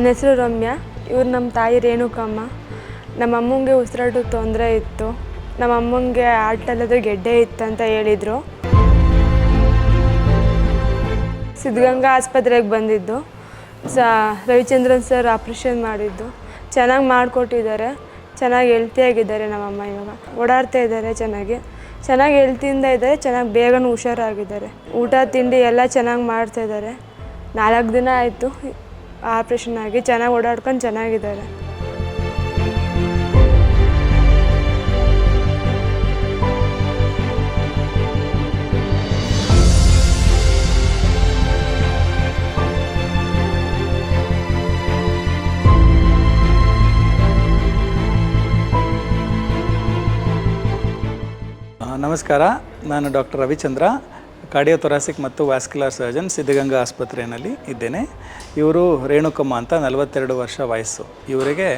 ನನ್ನ ಹೆಸರು ರಮ್ಯಾ. ಇವ್ರು ನಮ್ಮ ತಾಯಿ ರೇಣುಕಮ್ಮ. ನಮ್ಮ ಅಮ್ಮಂಗೆ ಉಸಿರಾಟಕ್ಕೆ ತೊಂದರೆ ಇತ್ತು. ನಮ್ಮ ಅಮ್ಮಂಗೆ ಆಟಲ್ಲದ್ರೆ ಗೆಡ್ಡೆ ಇತ್ತಂತ ಹೇಳಿದರು. ಸಿದ್ಧಗಂಗಾ ಆಸ್ಪತ್ರೆಗೆ ಬಂದಿದ್ದು. ಸ, ರವಿಚಂದ್ರನ್ ಸರ್ ಆಪ್ರೇಷನ್ ಮಾಡಿದ್ದು. ಚೆನ್ನಾಗಿ ಮಾಡಿಕೊಟ್ಟಿದ್ದಾರೆ. ಚೆನ್ನಾಗಿ ಹೆಲ್ತಿಯಾಗಿದ್ದಾರೆ ನಮ್ಮಮ್ಮ ಇವಾಗ. ಓಡಾಡ್ತಾ ಇದ್ದಾರೆ ಚೆನ್ನಾಗಿ. ಚೆನ್ನಾಗಿ ಹೆಲ್ತಿಯಿಂದ ಇದ್ದಾರೆ, ಚೆನ್ನಾಗಿ ಬೇಗನೆ ಹುಷಾರಾಗಿದ್ದಾರೆ. ಊಟ, ತಿಂಡಿ ಎಲ್ಲ ಚೆನ್ನಾಗಿ ಮಾಡ್ತಾ ಇದ್ದಾರೆ. ನಾಲ್ಕು ದಿನ ಆಯಿತು. ಆಪ್ರೇಷನ್ ಆಗಿ ಚೆನ್ನಾಗಿ ಓಡಾಡ್ಕೊಂಡು ಚೆನ್ನಾಗಿದ್ದಾರೆ. ನಮಸ್ಕಾರ. ನಾನು ಡಾಕ್ಟರ್ ರವಿಚಂದ್ರ. ಕಾರ್ಡಿಯೋಥೊರಾಸಿಕ್ ಮತ್ತು ವ್ಯಾಸ್ಕ್ಯುಲರ್ ಸರ್ಜನ್ ಸಿದ್ಧಗಂಗಾ ಆಸ್ಪತ್ರೆಯಲ್ಲಿ ಇದ್ದೇನೆ. ಇವರು ರೇಣುಕಮ್ಮ ಅಂತ ನಲವತ್ತೆರಡು ವರ್ಷ ವಯಸ್ಸು. ಇವರಿಗೆ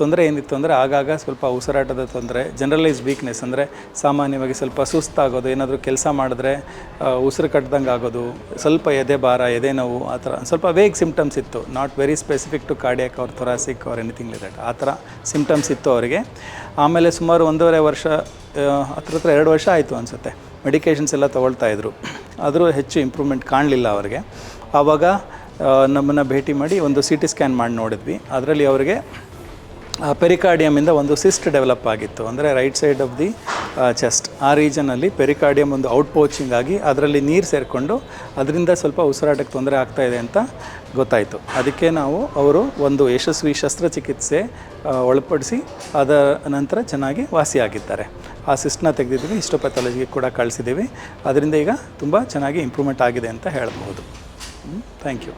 ತೊಂದರೆ ಏನಿತ್ತು ಅಂದರೆ ಆಗಾಗ ಸ್ವಲ್ಪ ಉಸಿರಾಟದ ತೊಂದರೆ ಜನರಲೈಸ್ ವೀಕ್ನೆಸ್ ಅಂದರೆ ಸಾಮಾನ್ಯವಾಗಿ ಸ್ವಲ್ಪ ಸುಸ್ತಾಗೋದು, ಏನಾದರೂ ಕೆಲಸ ಮಾಡಿದ್ರೆ ಉಸಿರು ಕಟ್ಟದಂಗೆ ಆಗೋದು, ಸ್ವಲ್ಪ ಎದೆ ಭಾರ, ಎದೆ ನೋವು, ಆ ಥರ ಸ್ವಲ್ಪ ವೇಗ್ ಸಿಮ್ಟಮ್ಸ್ ಇತ್ತು. Not very specific to cardiac ಅವ್ರ ಥೊರಾಸಿಕ್ ಅವ್ರ ಎನಿಥಿಂಗ್ ಲೈಕ್ ದಟ್ ಆ ಥರ ಸಿಮ್ಟಮ್ಸ್ ಇತ್ತು ಅವರಿಗೆ. ಆಮೇಲೆ ಸುಮಾರು ಒಂದೂವರೆ ವರ್ಷ ಹತ್ರ ಹತ್ರ ಎರಡು ವರ್ಷ ಆಯಿತು ಅನಿಸುತ್ತೆ. ಮೆಡಿಕೇಷನ್ಸ್ ಎಲ್ಲ ತೊಗೊಳ್ತಾ ಇದ್ರು. ಆದರೂ ಹೆಚ್ಚು ಇಂಪ್ರೂವ್ಮೆಂಟ್ ಕಾಣಲಿಲ್ಲ ಅವರಿಗೆ. ಆವಾಗ ನಮ್ಮನ್ನು ಭೇಟಿ ಮಾಡಿ ಒಂದು ಸಿ ಟಿ ಸ್ಕ್ಯಾನ್ ಮಾಡಿ ನೋಡಿದ್ವಿ. ಅದರಲ್ಲಿ ಅವರಿಗೆ ಪೆರಿಕಾರ್ಡಿಯಮಿಂದ ಒಂದು ಸಿಸ್ಟ್ ಡೆವಲಪ್ ಆಗಿತ್ತು. ಅಂದರೆ right side of the chest ಆ ರೀಜನಲ್ಲಿ ಪೆರಿಕಾರ್ಡಿಯಂ ಒಂದು ಔಟ್ ಪೋಚಿಂಗ್ ಆಗಿ ಅದರಲ್ಲಿ ನೀರು ಸೇರಿಕೊಂಡು ಅದರಿಂದ ಸ್ವಲ್ಪ ಉಸಿರಾಟಕ್ಕೆ ತೊಂದರೆ ಆಗ್ತಾ ಇದೆ ಅಂತ ಗೊತ್ತಾಯಿತು. ಅದಕ್ಕೆ ನಾವು ಅವರು ಒಂದು ಯಶಸ್ವಿ ಶಸ್ತ್ರಚಿಕಿತ್ಸೆ ಒಳಪಡಿಸಿ ಅದರ ನಂತರ ಚೆನ್ನಾಗಿ ವಾಸಿಯಾಗಿದ್ದಾರೆ ಆ ಸಿಸ್ಟ್ನ ತೆಗೆದಿದ್ದೀವಿ ಹಿಸ್ಟೋಪ್ಯಾಥಾಲಜಿಗೆ ಕೂಡ ಕಳಿಸಿದ್ದೀವಿ. ಅದರಿಂದ ಈಗ ತುಂಬ ಚೆನ್ನಾಗಿ ಇಂಪ್ರೂವ್ಮೆಂಟ್ ಆಗಿದೆ ಅಂತ ಹೇಳಬಹುದು. Thank you